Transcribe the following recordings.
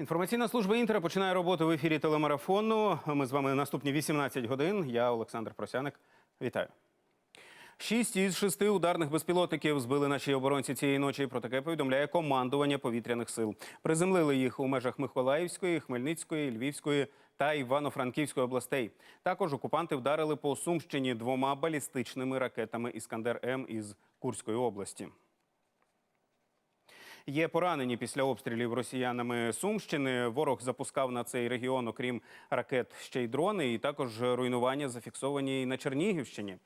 Інформаційна служба Інтера починає роботу в ефірі телемарафону. Ми з вами наступні 18 годин. Я Олександр Просяник. Вітаю. Шість із шести ударних безпілотників збили наші оборонці цієї ночі. Про таке повідомляє командування повітряних сил. Приземлили їх у межах Миколаївської, Хмельницької, Львівської та Івано-Франківської областей. Також окупанти вдарили по Сумщині двома балістичними ракетами Іскандер М із Курської області. Є поранені після обстрілів росіянами Сумщини. Ворог запускав на цей регіон, окрім ракет, ще й дрони, і також руйнування зафіксовані на Чернігівщині.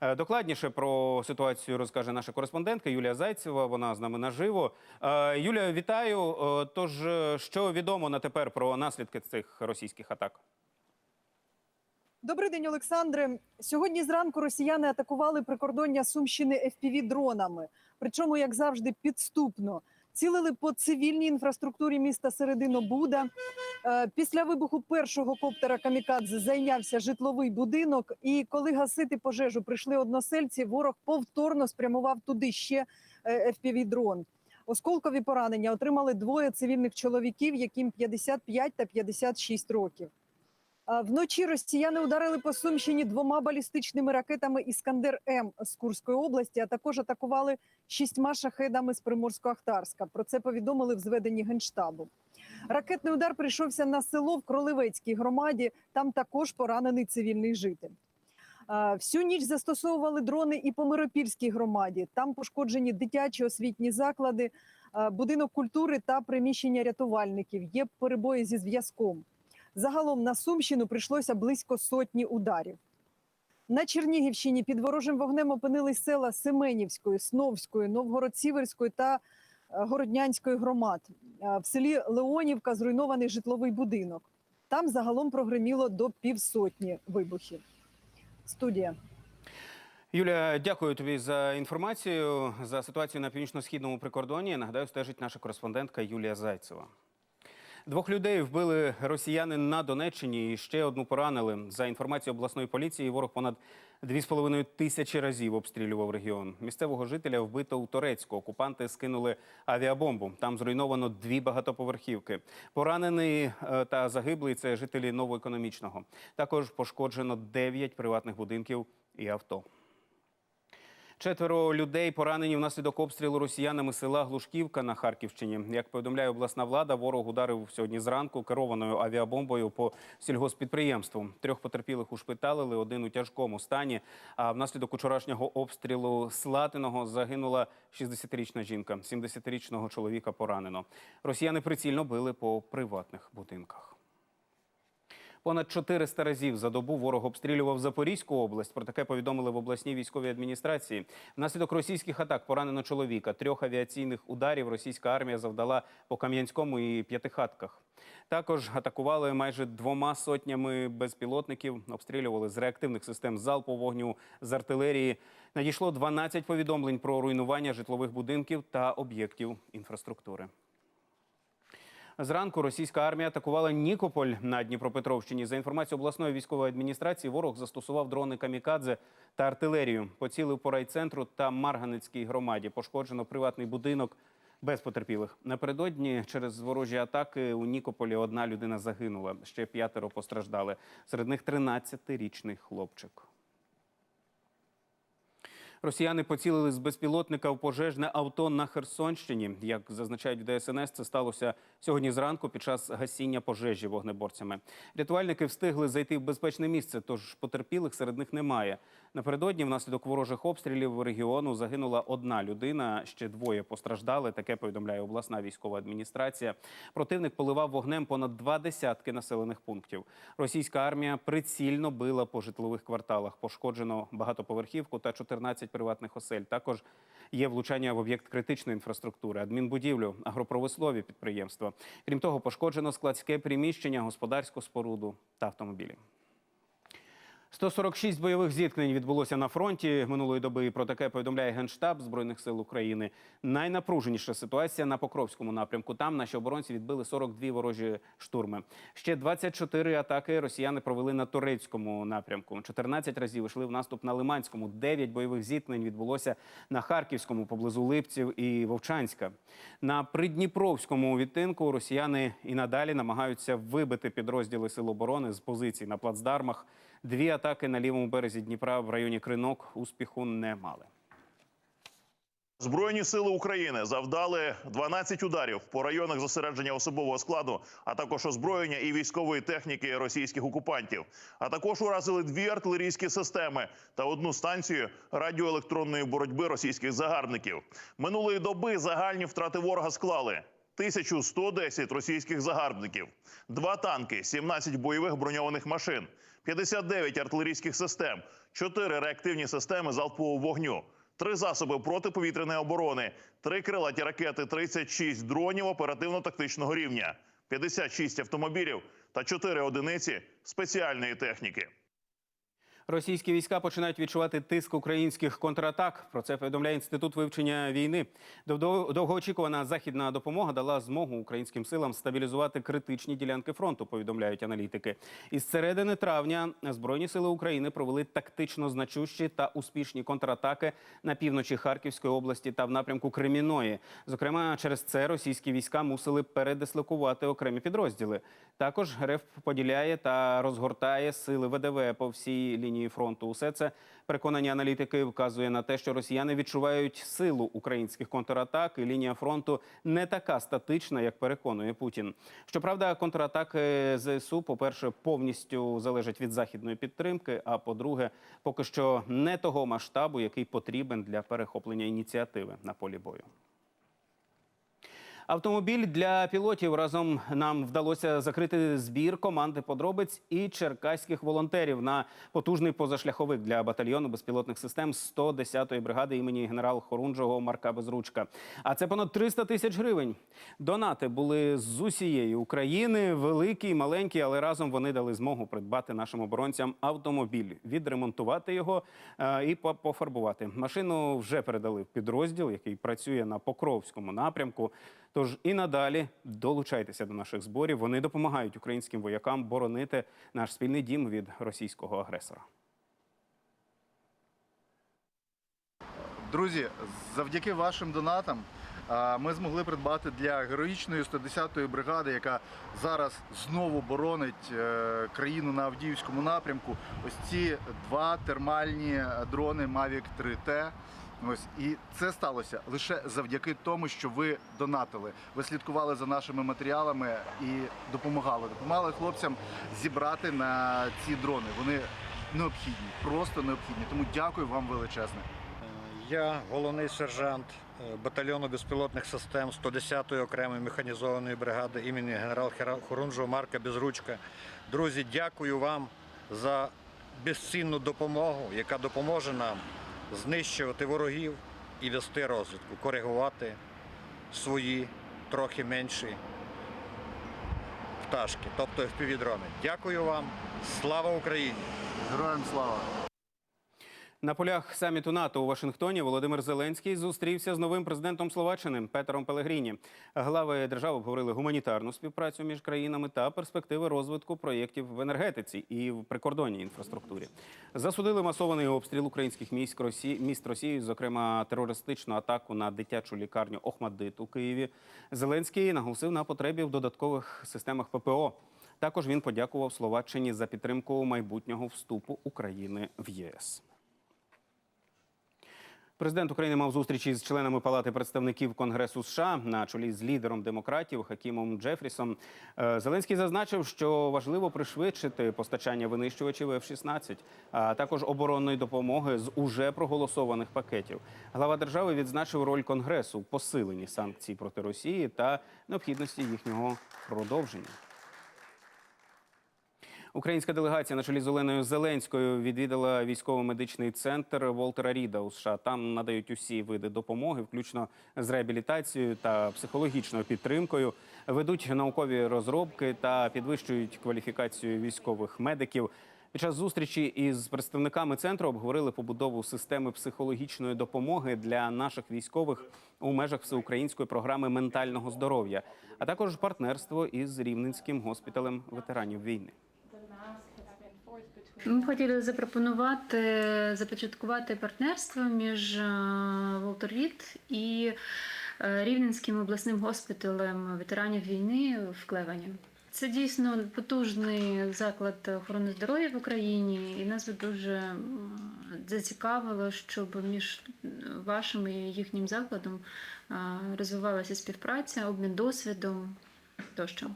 Е, Докладніше про ситуацію розкаже наша кореспондентка Юлія Зайцева. Вона з нами наживо. Е, Юлія, вітаю. Е, Тож, що відомо на тепер про наслідки цих російських атак? Добрий день, Олександре. Сьогодні зранку росіяни атакували прикордоння Сумщини fpv дронами. Причому, як завжди, підступно цілили по цивільній інфраструктурі міста Середино Буда. Е, Після вибуху першого коптера Камікадзе зайнявся житловий будинок. І коли гасити пожежу прийшли односельці, ворог повторно спрямував туди ще fpv дрон. Осколкові поранення отримали двоє цивільних чоловіків, яким 55 та 56 років. Вночі росіяни ударили по Сумщині двома балістичними ракетами Іскандер М з Курської області, а також атакували шістьма шахедами з Приморсько-Ахтарська. Про це повідомили в зведенні генштабу. Ракетний удар прийшовся на село в Кролевецькій громаді. Там також поранений цивільний житель. Всю ніч застосовували дрони і по Миропільській громаді. Там пошкоджені дитячі освітні заклади, будинок культури та приміщення рятувальників. Є перебої зі зв'язком. Загалом на Сумщину прийшлося близько сотні ударів. На Чернігівщині під ворожим вогнем опинились села Семенівської, Сновської, Новгород-Сіверської та е, Городнянської громад. Е, В селі Леонівка зруйнований житловий будинок. Там загалом прогреміло до півсотні вибухів. Студія. Юлія, дякую тобі за інформацію за ситуацію на північно-східному прикордоні. Нагадаю, стежить наша кореспондентка Юлія Зайцева. Двох людей вбили росіяни на Донеччині і ще одну поранили. За інформацією обласної поліції, ворог понад 2,5 тисячі разів обстрілював регіон. Місцевого жителя вбито у Торецьку. Окупанти скинули авіабомбу. Там зруйновано дві багатоповерхівки. Поранений е, та загиблий це жителі новоекономічного. Також пошкоджено 9 приватних будинків і авто. Четверо людей поранені внаслідок обстрілу росіянами села Глушківка на Харківщині. Як повідомляє обласна влада, ворог ударив сьогодні зранку керованою авіабомбою по сільгоспідприємству. Трьох потерпілих ушпиталили, один у тяжкому стані. А внаслідок учорашнього обстрілу Слатиного загинула 60-річна жінка, 70-річного чоловіка поранено. Росіяни прицільно били по приватних будинках. Понад 400 разів за добу ворог обстрілював Запорізьку область. Про таке повідомили в обласній військовій адміністрації. Внаслідок російських атак поранено чоловіка. Трьох авіаційних ударів російська армія завдала по Кам'янському і П'ятихатках. Також атакували майже двома сотнями безпілотників, обстрілювали з реактивних систем залпового вогню з артилерії. Надійшло 12 повідомлень про руйнування житлових будинків та об'єктів інфраструктури. Зранку російська армія атакувала Нікополь на Дніпропетровщині. За інформацією обласної військової адміністрації, ворог застосував дрони камікадзе та артилерію. Поцілив по райцентру та Марганецькій громаді. Пошкоджено приватний будинок без потерпілих. Напередодні через ворожі атаки у Нікополі одна людина загинула. Ще п'ятеро постраждали. Серед них 13-річний хлопчик. Росіяни поцілили з безпілотника в пожежне авто на Херсонщині. Як зазначають в ДСНС, це сталося сьогодні зранку під час гасіння пожежі вогнеборцями. Рятувальники встигли зайти в безпечне місце, тож потерпілих серед них немає. Напередодні, внаслідок ворожих обстрілів регіону загинула одна людина, ще двоє постраждали. Таке повідомляє обласна військова адміністрація. Противник поливав вогнем понад два десятки населених пунктів. Російська армія прицільно била по житлових кварталах. Пошкоджено багатоповерхівку та 14 приватних осель. Також є влучання в об'єкт критичної інфраструктури, адмінбудівлю, агропромислові підприємства. Крім того, пошкоджено складське приміщення, господарську споруду та автомобілі. 146 бойових зіткнень відбулося на фронті минулої доби. Про таке повідомляє генштаб збройних сил України. Найнапруженіша ситуація на Покровському напрямку. Там наші оборонці відбили 42 ворожі штурми. Ще 24 атаки росіяни провели на турецькому напрямку. 14 разів йшли в наступ на Лиманському. 9 бойових зіткнень відбулося на Харківському поблизу Липців і Вовчанська. На придніпровському відтинку росіяни і надалі намагаються вибити підрозділи сил оборони з позицій на плацдармах. Дві атаки на лівому березі Дніпра в районі Кринок успіху не мали. Збройні сили України завдали 12 ударів по районах зосередження особового складу, а також озброєння і військової техніки російських окупантів. А також уразили дві артилерійські системи та одну станцію радіоелектронної боротьби російських загарбників. Минулої доби загальні втрати ворога склали 1110 російських загарбників, два танки, 17 бойових броньованих машин, 59 артилерійських систем, 4 реактивні системи залпового вогню. Три засоби протиповітряної оборони, три крилаті ракети, 36 дронів оперативно-тактичного рівня, 56 автомобілів та 4 одиниці спеціальної техніки. Російські війська починають відчувати тиск українських контратак. Про це повідомляє інститут вивчення війни. Довго- Довгоочікувана західна допомога дала змогу українським силам стабілізувати критичні ділянки фронту. Повідомляють аналітики. Із середини травня збройні сили України провели тактично значущі та успішні контратаки на півночі Харківської області та в напрямку Креміної. Зокрема, через це російські війська мусили передислокувати окремі підрозділи. Також РФ поділяє та розгортає сили ВДВ по всій лінії фронту. Усе це переконані аналітики вказує на те, що росіяни відчувають силу українських контратак, і лінія фронту не така статична, як переконує Путін. Щоправда, контратаки ЗСУ, по-перше, повністю залежать від західної підтримки. А по-друге, поки що не того масштабу, який потрібен для перехоплення ініціативи на полі бою. Автомобіль для пілотів разом нам вдалося закрити збір команди подробиць і черкаських волонтерів на потужний позашляховик для батальйону безпілотних систем 110-ї бригади імені генерал Хорунжого Марка Безручка. А це понад 300 тисяч гривень. Донати були з усієї України, великі, і маленькі, але разом вони дали змогу придбати нашим оборонцям автомобіль, відремонтувати його е, і пофарбувати. Машину вже передали в підрозділ, який працює на Покровському напрямку. Тож і надалі долучайтеся до наших зборів. Вони допомагають українським воякам боронити наш спільний дім від російського агресора. Друзі, завдяки вашим донатам ми змогли придбати для героїчної 110-ї бригади, яка зараз знову боронить е, країну на Авдіївському напрямку. Ось ці два термальні дрони Mavic 3T. Ось і це сталося лише завдяки тому, що ви донатили. Ви слідкували за нашими матеріалами і допомагали. Допомагали хлопцям зібрати на ці дрони. Вони необхідні, просто необхідні. Тому дякую вам величезне. Я головний сержант е, батальйону безпілотних систем 110-ї окремої механізованої бригади імені генерал Хорунжого Марка Безручка. Друзі, дякую вам за безцінну допомогу, яка допоможе нам знищувати ворогів і вести розвитку, коригувати свої трохи менші пташки, тобто FPV-дрони. Дякую вам. Слава Україні! Героям слава! На полях саміту НАТО у Вашингтоні Володимир Зеленський зустрівся з новим президентом Словаччини Петером Пелегріні. Глави держави обговорили гуманітарну співпрацю між країнами та перспективи розвитку проєктів в енергетиці і в прикордонній інфраструктурі. Засудили масований обстріл українських міст Росії, міст Росії, зокрема терористичну атаку на дитячу лікарню Охмадит у Києві. Зеленський наголосив на потребі в додаткових системах ППО. Також він подякував Словаччині за підтримку майбутнього вступу України в ЄС. Президент України мав зустрічі з членами Палати представників Конгресу США на чолі з лідером демократів Хакімом Джефрісом. Е, Зеленський зазначив, що важливо пришвидшити постачання винищувачів F-16, а також оборонної допомоги з уже проголосованих пакетів. Глава держави відзначив роль Конгресу в посиленні санкцій проти Росії та необхідності їхнього продовження. Українська делегація на чолі з Оленою Зеленською відвідала військово-медичний центр Волтера Ріда у США. Там надають усі види допомоги, включно з реабілітацією та психологічною підтримкою. Ведуть наукові розробки та підвищують кваліфікацію військових медиків. Під час зустрічі із представниками центру обговорили побудову системи психологічної допомоги для наших військових у межах всеукраїнської програми ментального здоров'я, а також партнерство із Рівненським госпіталем ветеранів війни. Ми хотіли запропонувати започаткувати партнерство між е, Волтер Рід і е, Рівненським обласним госпіталем ветеранів війни в Клевані. Це дійсно потужний заклад охорони здоров'я в Україні, і нас дуже зацікавило, щоб між вашим і їхнім закладом е, розвивалася співпраця, обмін досвідом тощо.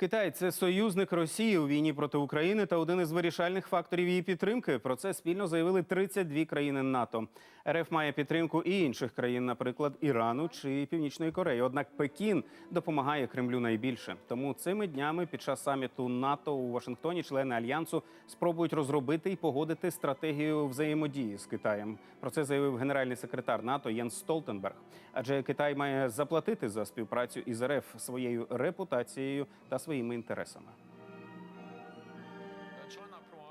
Китай це союзник Росії у війні проти України та один із вирішальних факторів її підтримки. Про це спільно заявили 32 країни НАТО. РФ має підтримку і інших країн, наприклад, Ірану чи Північної Кореї. Однак Пекін допомагає Кремлю найбільше. Тому цими днями під час саміту НАТО у Вашингтоні члени альянсу спробують розробити і погодити стратегію взаємодії з Китаєм. Про це заявив генеральний секретар НАТО Єнс Столтенберг. Адже Китай має заплатити за співпрацю із РФ своєю репутацією та своїми інтересами.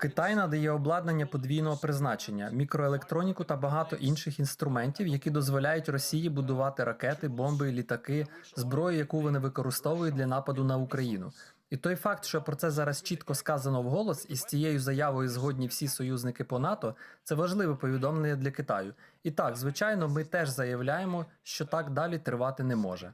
Китай надає обладнання подвійного призначення, мікроелектроніку та багато інших інструментів, які дозволяють Росії будувати ракети, бомби, літаки, зброю, яку вони використовують для нападу на Україну. І той факт, що про це зараз чітко сказано вголос, і з цією заявою згодні всі союзники по НАТО, це важливе повідомлення для Китаю. І так, звичайно, ми теж заявляємо, що так далі тривати не може.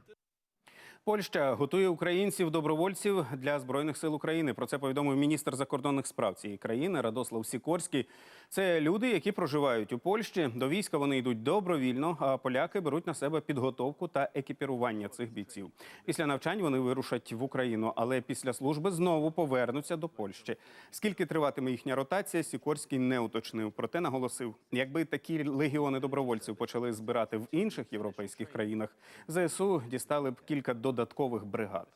Польща готує українців добровольців для збройних сил України. Про це повідомив міністр закордонних справ цієї країни Радослав Сікорський. Це люди, які проживають у Польщі. До війська вони йдуть добровільно, а поляки беруть на себе підготовку та екіпірування цих бійців. Після навчань вони вирушать в Україну, але після служби знову повернуться до Польщі. Скільки триватиме їхня ротація, Сікорський не уточнив. Проте наголосив, якби такі легіони добровольців почали збирати в інших європейських країнах, ЗСУ дістали б кілька додаткових бригад.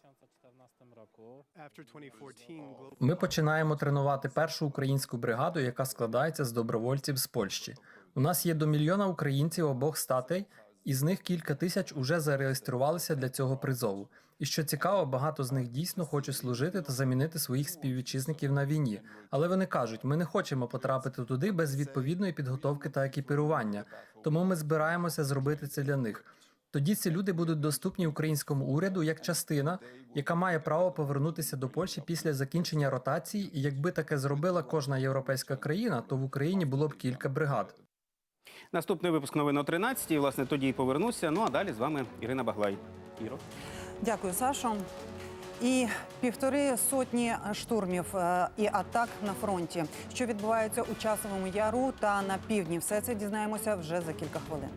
Ми починаємо тренувати першу українську бригаду, яка складається з добровольців з Польщі. У нас є до мільйона українців обох статей, і з них кілька тисяч уже зареєструвалися для цього призову. І що цікаво, багато з них дійсно хочуть служити та замінити своїх співвітчизників на війні. Але вони кажуть, ми не хочемо потрапити туди без відповідної підготовки та екіпірування. Тому ми збираємося зробити це для них. Тоді ці люди будуть доступні українському уряду як частина, яка має право повернутися до Польщі після закінчення ротації. І якби таке зробила кожна європейська країна, то в Україні було б кілька бригад. Наступний випуск новин о 13 і, власне, тоді й повернуся. Ну а далі з вами Ірина Баглай. Іро. Дякую, Сашо. І півтори сотні штурмів е, і атак на фронті, що відбуваються у часовому яру та на півдні. Все це дізнаємося вже за кілька хвилин.